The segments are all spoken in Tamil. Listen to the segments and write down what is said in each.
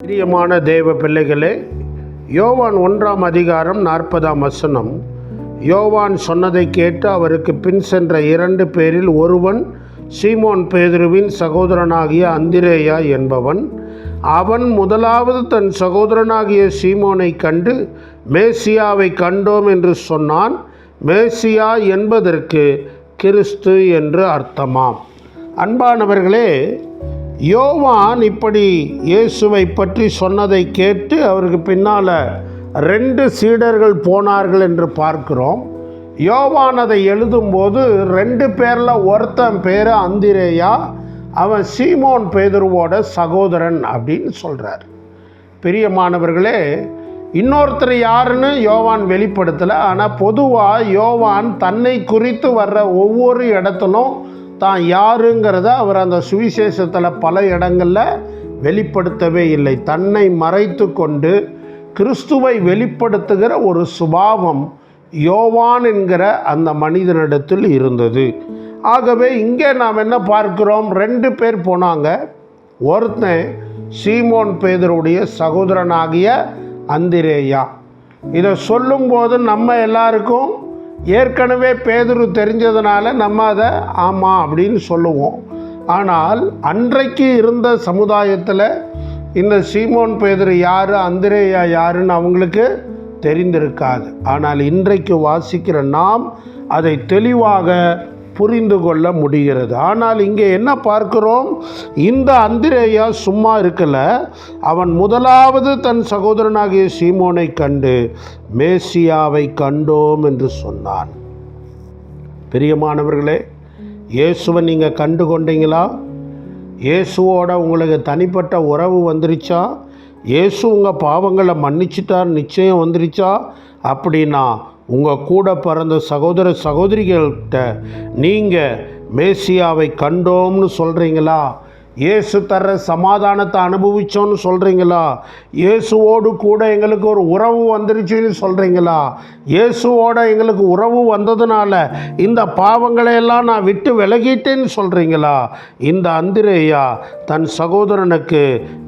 பிரியமான தேவ பிள்ளைகளே யோவான் ஒன்றாம் அதிகாரம் நாற்பதாம் வசனம். யோவான் சொன்னதை கேட்டு அவருக்கு பின் சென்ற இரண்டு பேரில் ஒருவன் சீமோன் பேதுருவின் சகோதரனாகிய அந்திரேயா என்பவன். அவன் முதலாவது தன் சகோதரனாகிய சீமோனை கண்டு மேசியாவை கண்டோம் என்று சொன்னான். மேசியா என்பதற்கு கிறிஸ்து என்று அர்த்தமாம். அன்பானவர்களே யோவான் இப்படி இயேசுவை பற்றி சொன்னதை கேட்டு அவருக்கு பின்னால் ரெண்டு சீடர்கள் போனார்கள் என்று பார்க்கிறோம். யோவான் அதை எழுதும்போது ரெண்டு பேரில் ஒருத்தன் பேர் அந்திரேயா அவன் சீமோன் பேதுருவோட சகோதரன் அப்படின்னு சொல்கிறார் பிரியமானவர்களே இன்னொருத்தர் யாருன்னு யோவான் வெளிப்படுத்தலை ஆனால் பொதுவாக யோவான் தன்னை குறித்து வர்ற ஒவ்வொரு இடத்திலும் தான் யாருங்கிறத அவர் அந்த சுவிசேஷத்தில் பல இடங்களில் வெளிப்படுத்தவே இல்லை. தன்னை மறைத்து கொண்டு கிறிஸ்துவை வெளிப்படுத்துகிற ஒரு சுபாவம் யோவான் என்கிற அந்த மனிதனிடத்தில் இருந்தது. ஆகவே இங்கே நாம் என்ன பார்க்கிறோம்? ரெண்டு பேர் போனாங்க. ஒருத்தன் சீமோன் பேதருடைய சகோதரனாகிய அந்திரேயா. இதை சொல்லும்போது நம்ம எல்லாருக்கும் ஏற்கனவே பேதுரு தெரிஞ்சதுனால நம்ம அதை ஆமாம் அப்படின்னு சொல்லுவோம். ஆனால் அன்றைக்கு இருந்த சமுதாயத்தில் இந்த சீமோன் பேதுரு யார் அந்திரேயா யாருன்னு அவங்களுக்கு தெரிந்திருக்காது. ஆனால் இன்றைக்கு வாசிக்கிற நாம் அதை தெளிவாக புரிந்து கொள்ள முடிகிறது. ஆனால் இங்கே என்ன பார்க்கிறோம்? இந்த அந்திரேயா சும்மா இருக்கல. அவன் முதலாவது தன் சகோதரனாகிய சீமோனை கண்டு மேசியாவை கண்டோம் என்று சொன்னான். பிரியமானவர்களே இயேசுவை நீங்கள் கண்டு கொண்டீங்களா? இயேசுவோட உங்களுக்கு தனிப்பட்ட உறவு வந்துருச்சா? இயேசு உங்கள் பாவங்களை மன்னிச்சிட்டார் நிச்சயம் வந்துருச்சா? அப்படின்னா உங்கள் கூட பிறந்த சகோதர சகோதரிகள்கிட்ட நீங்கள் மேசியாவை கண்டோம்னு சொல்கிறீங்களா இயேசு தர்ற சமாதானத்தை அனுபவிச்சோன்னு சொல்கிறீங்களா இயேசுவோடு கூட எங்களுக்கு ஒரு உறவு வந்துருச்சுன்னு சொல்கிறீங்களா இயேசுவோட எங்களுக்கு உறவு வந்ததுனால இந்த பாவங்களை எல்லாம் நான் விட்டு விலகிட்டேன்னு சொல்கிறீங்களா இந்த அந்திரேயா தன் சகோதரனுக்கு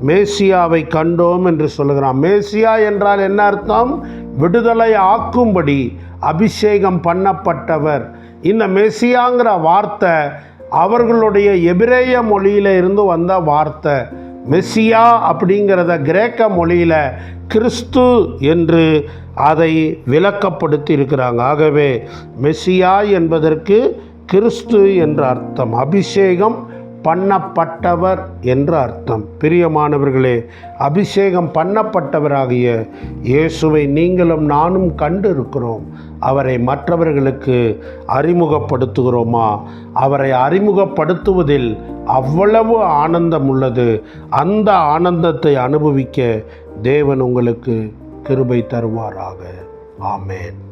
மேசியாவை கண்டோம் என்று சொல்லுகிறான். மேசியா என்றால் என்ன அர்த்தம்? விடுதலை ஆக்கும்படி அபிஷேகம் பண்ணப்பட்டவர். இந்த மெசியாங்கிற வார்த்தை அவர்களுடைய எபிரேய மொழியில் இருந்து வந்த வார்த்தை. மெஸ்ஸியா அப்படிங்கிறத கிரேக்க மொழியில் கிறிஸ்து என்று அதை விளக்கப்படுத்தி இருக்கிறாங்க. ஆகவே மெஸ்ஸியா என்பதற்கு கிறிஸ்து என்ற அர்த்தம். அபிஷேகம் பண்ணப்பட்டவர் என்ற அர்த்தம். பிரியமானவர்களே அபிஷேகம் பண்ணப்பட்டவராகிய இயேசுவை நீங்களும் நானும் கண்டிருக்கிறோம். அவரை மற்றவர்களுக்கு அறிமுகப்படுத்துகிறோமா? அவரை அறிமுகப்படுத்துவதில் அவ்வளவு ஆனந்தம் உள்ளது. அந்த ஆனந்தத்தை அனுபவிக்க தேவன் உங்களுக்கு கிருபை தருவாராக. ஆமேன்.